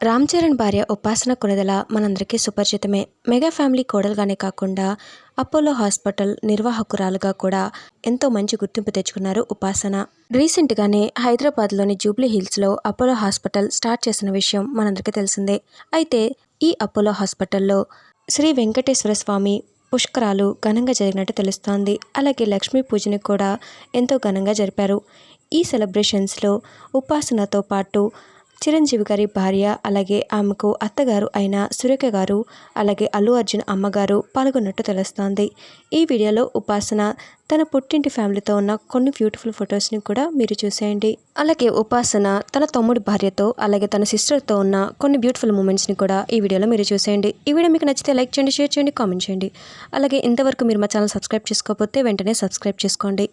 రామ్ చరణ్ భార్య ఉపాసన కొనదల మనందరికీ సుపరిచితమే. మెగా ఫ్యామిలీ కోడలుగానే కాకుండా అపోలో హాస్పిటల్ నిర్వాహకురాలుగా కూడా ఎంతో మంచి గుర్తింపు తెచ్చుకున్నారు ఉపాసన. రీసెంట్గానే హైదరాబాద్లోని జూబ్లీ హిల్స్లో అపోలో హాస్పిటల్ స్టార్ట్ చేసిన విషయం మనందరికీ తెలిసిందే. అయితే ఈ అపోలో హాస్పిటల్లో శ్రీ వెంకటేశ్వర స్వామి పుష్కరాలు ఘనంగా జరిగినట్టు తెలుస్తోంది. అలాగే లక్ష్మీ పూజని కూడా ఎంతో ఘనంగా జరిపారు. ఈ సెలబ్రేషన్స్లో ఉపాసనతో పాటు చిరంజీవి గారి భార్య అలాగే ఆమెకు అత్తగారు అయిన సురేఖ గారు అలాగే అల్లు అర్జున్ అమ్మగారు పాల్గొన్నట్టు తెలుస్తోంది. ఈ వీడియోలో ఉపాసన తన పుట్టింటి ఫ్యామిలీతో ఉన్న కొన్ని బ్యూటిఫుల్ ఫొటోస్ని కూడా మీరు చూసేయండి. అలాగే ఉపాసన తన తమ్ముడి భార్యతో అలాగే తన సిస్టర్తో ఉన్న కొన్ని బ్యూటిఫుల్ మూమెంట్స్ని కూడా ఈ వీడియోలో మీరు చూసేయండి. ఈ వీడియో మీకు నచ్చితే లైక్ చేయండి షేర్ చేయండి కామెంట్ చేయండి. అలాగే ఇంతవరకు మీరు మా ఛానల్ సబ్స్క్రైబ్ చేసుకోకపోతే వెంటనే సబ్స్క్రైబ్ చేసుకోండి.